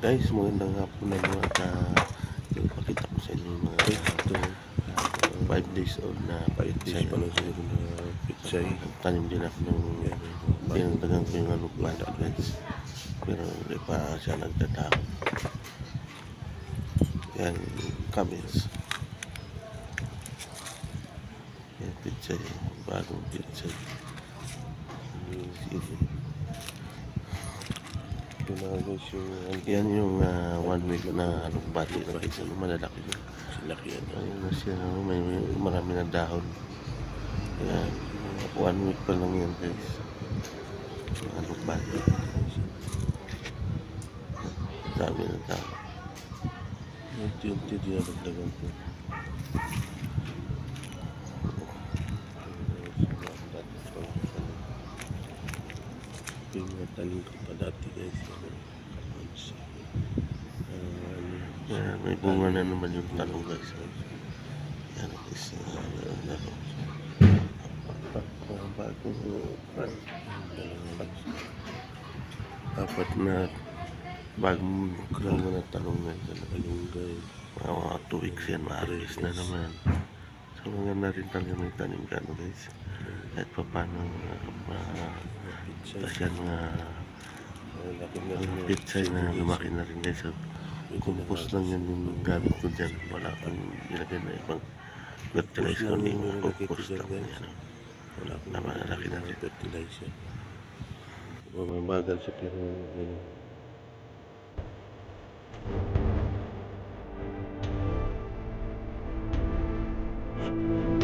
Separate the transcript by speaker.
Speaker 1: Guys, magandang hapon na mga uh, ipakita ko sa inyo mga ito. 5 days old na
Speaker 2: 5 days pa lang siguro na pitsay.
Speaker 1: tanim din ako ng pinagdagan ko yung ano bata guys. Pero hindi pa siya nagtatao yan kamis yan pizza bagong pizza sige
Speaker 2: Ito na guys yung
Speaker 1: yan yung ah, one week na anong bati guys ano malalaki na
Speaker 2: silaki yan.
Speaker 1: ayun na siya. No? may, may marami na dahon. Yan. One week pa lang yan guys. Anong bati dami na dahon.
Speaker 2: Unti-unti dinadagdagan ko. Yung mga talim ko pa dati guys. Ano, Ah, ano,
Speaker 1: Yan, may bunga na naman yung talong guys. Yan guys. Uh, ano, uh, bagong uh, apat na bagong bukrang na talong guys. Ano,
Speaker 2: kalunggay.
Speaker 1: mga mga 2 weeks yan, maaris na naman. So maganda rin talaga may tanim ka ano guys kahit pa paano ah, ah,
Speaker 2: tapos
Speaker 1: yan mga
Speaker 2: mga
Speaker 1: pitsay na lumaki na rin guys so, kumpos lang yan yung gamit ko dyan. Wala akong ilagay na ibang fertilizer.
Speaker 2: Kundi
Speaker 1: mga kumpos lang yan. Na malaki na rin.
Speaker 2: fertilizer.
Speaker 1: Mabagal siya pero eh. ganun Thank you.